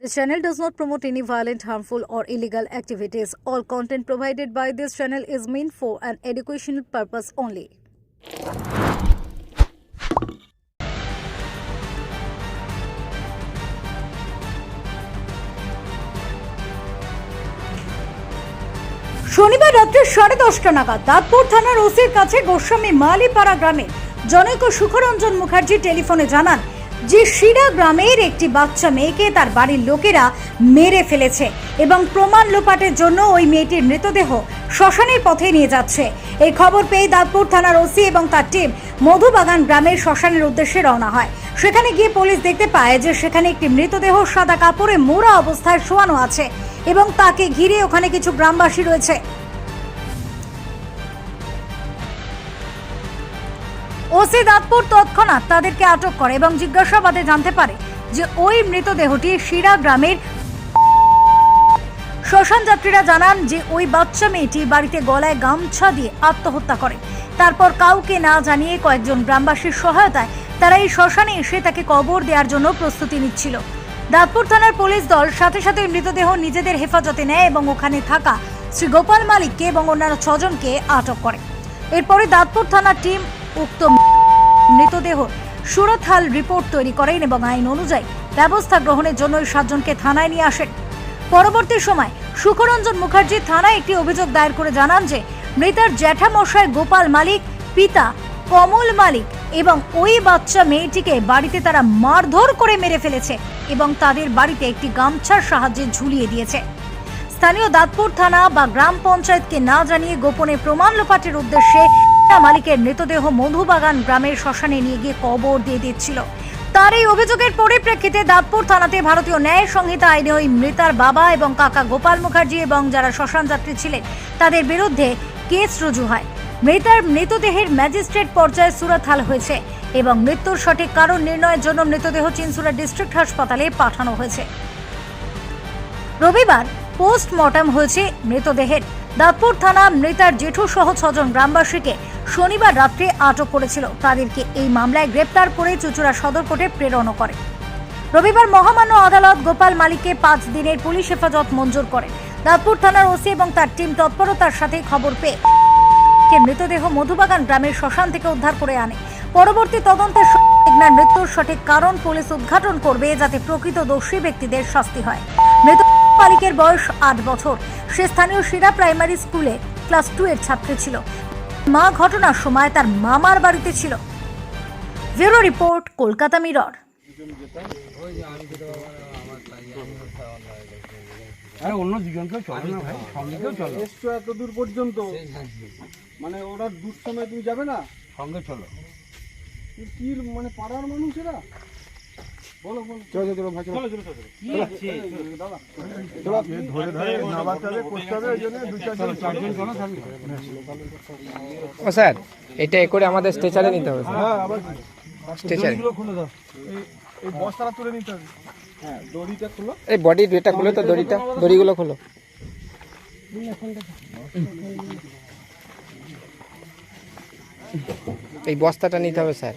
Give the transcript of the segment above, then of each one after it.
This channel does not promote any violent, harmful, or illegal activities. All content provided by this channel is meant for an educational purpose only. শনিবার রাত্রে সাড়ে দশটা নাগাদ দাঁতপুর থানার ওসির কাছে গোস্বামী মালিপাড়া গ্রামে জনৈক সুখরঞ্জন মুখার্জি টেলিফোনে জানান যে শিরা গ্রামের একটি বাচ্চা মেয়েকে তার বাড়ির লোকেরা মেরে ফেলেছে এবং প্রমাণ লোপাটের জন্য ওই মেয়েটির মৃতদেহ শ্মশানের পথে নিয়ে যাচ্ছে। এই খবর পেয়ে দাঁতপুর থানার ওসি এবং তার টিম মধুবাগান গ্রামের শ্মশানের উদ্দেশ্যে রওনা হয়। সেখানে গিয়ে পুলিশ দেখতে পায় যে সেখানে একটি মৃতদেহ সাদা কাপড়ে মোড়া অবস্থায় শোয়ানো আছে এবং তাকে ঘিরে ওখানে কিছু গ্রামবাসী রয়েছে। ওসি দাঁতপুর তৎক্ষণাৎ তাদেরকে আটক করে এবং জিজ্ঞাসাবাদে জানতে পারে যে ওই মৃতদেহটি শিরা গ্রামের শ্মশান যাত্রীরা জানান যে ওই বাচ্চা মেয়েটি বাড়িতে গলায় গামছা দিয়ে আত্মহত্যা করে। তারপর কাউকে না জানিয়ে কয়েকজন গ্রামবাসীর সহায়তায় তারা এই শ্মশানে এসে তাকে কবর দেওয়ার জন্য প্রস্তুতি নিচ্ছিল। দাঁতপুর থানার পুলিশ দল সাথে সাথে মৃতদেহ নিজেদের হেফাজতে নেয় এবং ওখানে থাকা শ্রী গোপাল মালিককে এবং অন্যান্য ছজনকে আটক করে। এরপরে দাঁতপুর থানার টিম উক্ত মৃতদেহ সুরতহাল রিপোর্ট তৈরি করেন এবং আইন অনুযায়ী ব্যবস্থা গ্রহণের জন্য সাতজনকে থানায় নিয়ে আসেন। পরবর্তী সময় সুখরঞ্জন মুখার্জি থানায় একটি অভিযোগ দায়ের করে জানান যে, মৃতার জ্যাঠামশাই গোপাল মালিক, পিতা কমল মালিক এবং ওই বাচ্চা মেয়েটিকে বাড়িতে তারা মারধর করে মেরে ফেলেছে এবং তাদের বাড়িতে একটি গামছার সাহায্যে ঝুলিয়ে দিয়েছে। স্থানীয় দাঁতপুর থানা বা গ্রাম পঞ্চায়েতকে না জানিয়ে গোপনে প্রমাণ লোপাটের উদ্দেশ্যে মালিকের মৃতদেহ মধুবাগান গ্রামের শ্মশানে নিয়ে গিয়ে কবর দিয়ে দিচ্ছিল। তার এই অভিযোগের পরিপ্রেক্ষিতে দাঁতপুর থানাতে ভারতীয় ন্যায় সংহিতা আইনে ওই মৃতার বাবা এবং কাকা গোপাল মুখার্জি এবং যারা শ্মশান যাত্রী ছিলেন, তাদের বিরুদ্ধে কেস রুজু হয়। মৃতার মৃতদেহের ম্যাজিস্ট্রেট পর্যায়ে সুরাতহাল হয়েছে এবং মৃত্যুর সঠিক কারণ নির্ণয়ের জন্য মৃতদেহ চিনসুরা ডিস্ট্রিক্ট হাসপাতালে পাঠানো হয়েছে। রবিবার পোস্টমর্টম হয়েছে মৃতদেহের। দাঁতপুর থানা মৃতার জেঠু সহ ছজন গ্রামবাসীকে শনিবার রাত্রে আটক করেছিল। তাদেরকে এই মামলায় গ্রেপ্তার করে চুচুড়া সদর কোর্টে প্রেরণ করে। রবিবার মহামান্য আদালত গোপাল মালিককে পাঁচ দিনের পুলিশ হেফাজত মঞ্জুর করে। দাঁতপুর থানার ওসি এবং তার টিম তৎপরতার সাথে খবর পেয়ে মৃতদেহ মধুবাগান গ্রামের শ্মশান থেকে উদ্ধার করে আনে। পরবর্তী তদন্তের মৃত্যুর সঠিক কারণ পুলিশ উদ্ঘাটন করবে যাতে প্রকৃত দোষী ব্যক্তিদের শাস্তি হয়। মৃত মালিকের বয়স আট বছর। সে স্থানীয় শিরা প্রাইমারি স্কুলে ক্লাস টু এর ছাত্রী ছিল। মা ঘটনার সময় তার মামার বাড়িতে ছিল। Bureau report Kolkata mirror. আরে অন্য দুজনকেও চলো না ভাই সঙ্গে কেউ চলো। এসছো এত দূর পর্যন্ত? মানে ওরা দূর সময় তুমি যাবে না? সঙ্গে চলো। কি মানে পাড়ার মানুষেরা বলো বলো চলো চলো ভাই চলো চলো চলো দাদা ধরে ধরে নামাতে হবে করতে হবে ওই জন্য দু চারজন চারজন চলো থাকবে ও স্যার এটা এ করে আমাদের স্ট্রেচারে নিতে হবে হ্যাঁ আবার স্ট্রেচারে খুলে দাও এই এই বস্তাটা তুলে নিতে হবে হ্যাঁ দড়িটা খুলো এই বডি এটা খুলো তো দড়িটা দড়িগুলো খোলো এই বস্তাটা নিতে হবে স্যার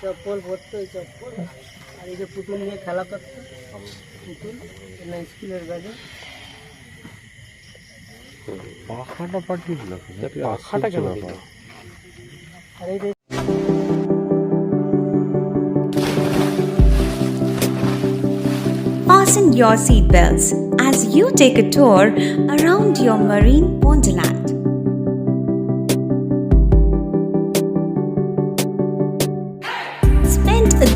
চপ্পল পরতো এই চপ্পল। আর এই যে পুতুল নিয়ে খেলা করতো। পুতুল না স্কুলের ব্যাগে পাখাটা পাঠিয়েছিল পাখাটা কেন দিল? আর এই যে Fasten your seatbelts as you take a tour around your marine wonderland.